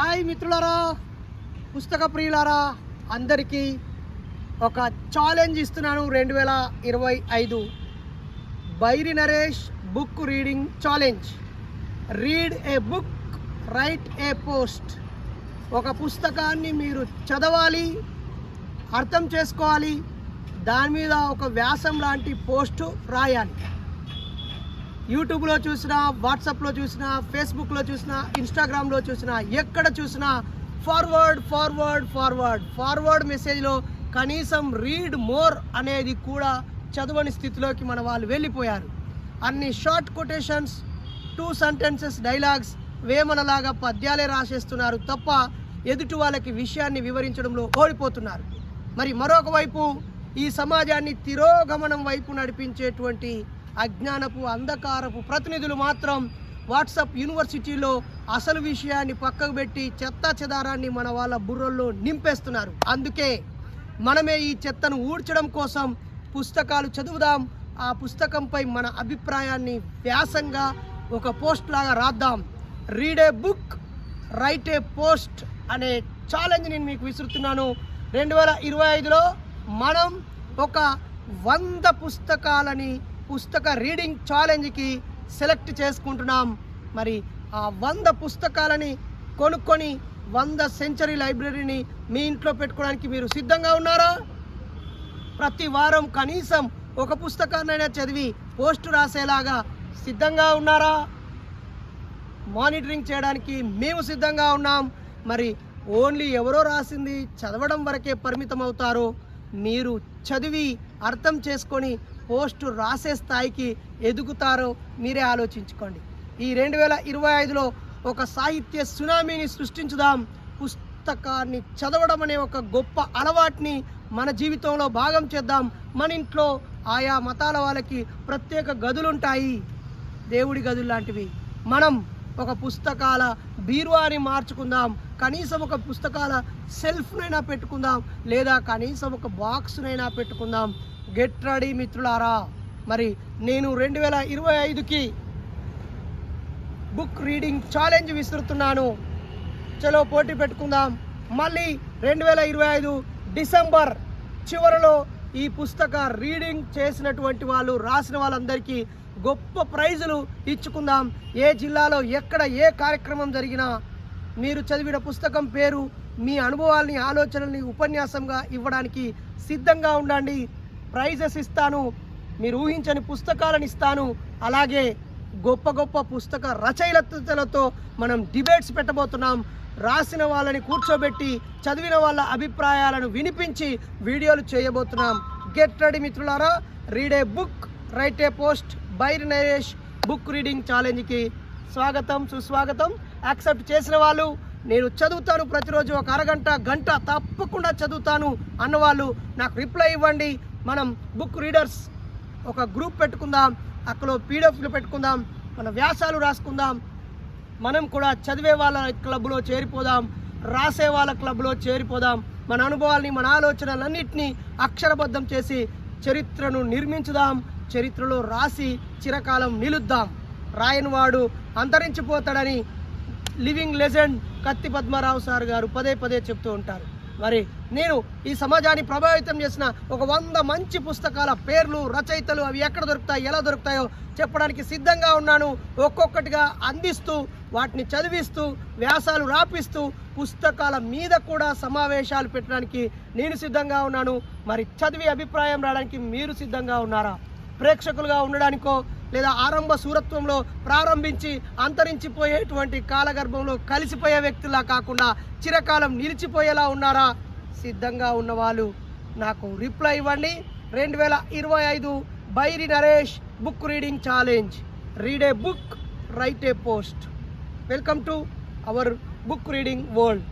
Hi మిత్రులారా పుస్తక ప్రియులారా అందరికీ ఒక ఛాలెంజ్ ఇస్తున్నాను రెండు వేల ఇరవై ఐదు. Bairi Naresh book reading challenge read a book write a post ఒక పుస్తకాన్ని మీరు చదవాలి అర్థం చేసుకోవాలి దాని మీద ఒక వ్యాసం లాంటి పోస్టు రాయాలి. యూట్యూబ్లో చూసినా వాట్సాప్లో చూసినా ఫేస్బుక్లో చూసినా ఇన్స్టాగ్రామ్లో చూసినా ఎక్కడ చూసినా ఫార్వర్డ్ ఫార్వర్డ్ ఫార్వర్డ్ ఫార్వర్డ్ మెసేజ్లో కనీసం రీడ్ మోర్ అనేది కూడా చదవని స్థితిలోకి మన వాళ్ళు వెళ్ళిపోయారు. అన్ని short quotations two sentences dialogues వేమనలాగా పద్యాలే రాసేస్తున్నారు తప్ప ఎదుటి వాళ్ళకి విషయాన్ని వివరించడంలో ఓడిపోతున్నారు. మరి మరొక వైపు ఈ సమాజాన్ని తిరోగమనం వైపు నడిపించేటువంటి అజ్ఞానపు అంధకారపు ప్రతినిధులు మాత్రం వాట్సాప్ యూనివర్సిటీలో అసలు విషయాన్ని పక్కకు పెట్టి చెత్త చెదారాన్ని మన వాళ్ళ బుర్రల్లో నింపేస్తున్నారు. అందుకే మనమే ఈ చెత్తను ఊడ్చడం కోసం పుస్తకాలు చదువుదాం. ఆ పుస్తకంపై మన అభిప్రాయాన్ని వ్యాసంగా ఒక పోస్ట్ లాగా రాద్దాం. Read a book write a post అనే ఛాలెంజ్ నేను మీకు విసురుతున్నాను. రెండు వేల ఇరవై ఐదులో మనం ఒక వంద పుస్తకాలని పుస్తక రీడింగ్ ఛాలెంజ్కి సెలెక్ట్ చేసుకుంటున్నాం. మరి ఆ వంద పుస్తకాలని కొనుక్కొని వంద సెంచరీ లైబ్రరీని మీ ఇంట్లో పెట్టుకోవడానికి మీరు సిద్ధంగా ఉన్నారా? ప్రతి వారం కనీసం ఒక పుస్తకాన్నైనా చదివి పోస్ట్ రాసేలాగా సిద్ధంగా ఉన్నారా? మానిటరింగ్ చేయడానికి మేము సిద్ధంగా ఉన్నాం. మరి ఓన్లీ ఎవరో రాసింది చదవడం వరకే పరిమితం అవుతారో మీరు చదివి అర్థం చేసుకొని పోస్టు రాసే స్థాయికి ఎదుగుతారో మీరే ఆలోచించుకోండి. ఈ రెండు వేల ఇరవై ఐదులో ఒక సాహిత్య సునామీని సృష్టించుదాం. పుస్తకాన్ని చదవడం అనే ఒక గొప్ప అలవాటుని మన జీవితంలో భాగం చేద్దాం. మన ఇంట్లో ఆయా మతాల వాళ్ళకి ప్రత్యేక గదులుంటాయి. దేవుడి గదులు లాంటివి. మనం ఒక పుస్తకాల బీరువాని మార్చుకుందాం. కనీసం ఒక పుస్తకాల సెల్ఫ్నైనా పెట్టుకుందాం. లేదా కనీసం ఒక బాక్స్నైనా పెట్టుకుందాం. గెట్ రెడీ మిత్రులారా. మరి నేను రెండు వేల ఇరవై ఐదుకి బుక్ రీడింగ్ ఛాలెంజ్ విసురుతున్నాను. చలో పోటీ పెట్టుకుందాం. మళ్ళీ రెండు వేల ఇరవై ఐదు డిసెంబర్ చివరిలో ఈ పుస్తక రీడింగ్ చేసినటువంటి వాళ్ళు రాసిన వాళ్ళందరికీ గొప్ప ప్రైజులు ఇచ్చుకుందాం. ఏ జిల్లాలో ఎక్కడ ఏ కార్యక్రమం జరిగినా మీరు చదివిన పుస్తకం పేరు మీ అనుభవాల్ని ఆలోచనల్ని ఉపన్యాసంగా ఇవ్వడానికి సిద్ధంగా ఉండండి. ప్రైజెస్ ఇస్తాను మీరు ఊహించని పుస్తకాలను ఇస్తాను. అలాగే గొప్ప గొప్ప పుస్తక రచయితలతో మనం డిబేట్స్ పెట్టబోతున్నాం. రాసిన వాళ్ళని కూర్చోబెట్టి చదివిన వాళ్ళ అభిప్రాయాలను వినిపించి వీడియోలు చేయబోతున్నాం. గెట్ రెడీ మిత్రులారా. Read a book write a post Bairi Naresh book reading ఛాలెంజ్కి స్వాగతం సుస్వాగతం. యాక్సెప్ట్ చేసిన వాళ్ళు నేను చదువుతాను ప్రతిరోజు ఒక అరగంట గంట తప్పకుండా చదువుతాను అన్నవాళ్ళు నాకు రిప్లై ఇవ్వండి. మనం బుక్ రీడర్స్ ఒక గ్రూప్ పెట్టుకుందాం అక్కడ పీడిఎఫ్లు పెట్టుకుందాం మన వ్యాసాలు రాసుకుందాం. మనం కూడా చదివే వాళ్ళ క్లబ్లో చేరిపోదాం రాసే వాళ్ళ క్లబ్లో చేరిపోదాం. మన అనుభవాల్ని మన ఆలోచనలన్నింటినీ అక్షరబద్ధం చేసి చరిత్రను నిర్మించుదాం చరిత్రలో రాసి చిరకాలం నిలుద్దాం. రాయనివాడు అంతరించిపోతాడని లివింగ్ లెజెండ్ కత్తి పద్మారావు సార్ గారు పదే పదే చెప్తూ ఉంటారు. మరి నేను ఈ సమాజాన్ని ప్రభావితం చేసిన ఒక వంద మంచి పుస్తకాల పేర్లు రచయితలు అవి ఎక్కడ దొరుకుతాయి ఎలా దొరుకుతాయో చెప్పడానికి సిద్ధంగా ఉన్నాను. ఒక్కొక్కటిగా అందిస్తూ వాటిని చదివిస్తూ వ్యాసాలు రాపిస్తూ పుస్తకాల మీద కూడా సమావేశాలు పెట్టడానికి నేను సిద్ధంగా ఉన్నాను. మరి చదివి అభిప్రాయం రావడానికి మీరు సిద్ధంగా ఉన్నారా? ప్రేక్షకులుగా ఉండడానికో లేదా ఆరంభ సూరత్వంలో ప్రారంభించి అంతరించిపోయేటువంటి కాలగర్భంలో కలిసిపోయే వ్యక్తిలా కాకుండా చిరకాలం నిలిచిపోయేలా ఉన్నారా? సిద్ధంగా ఉన్నవాళ్ళు నాకు రిప్లై ఇవ్వండి. రెండు వేల ఇరవై ఐదు Bairi Naresh book reading challenge. Read a book write a post. Welcome to our book reading world.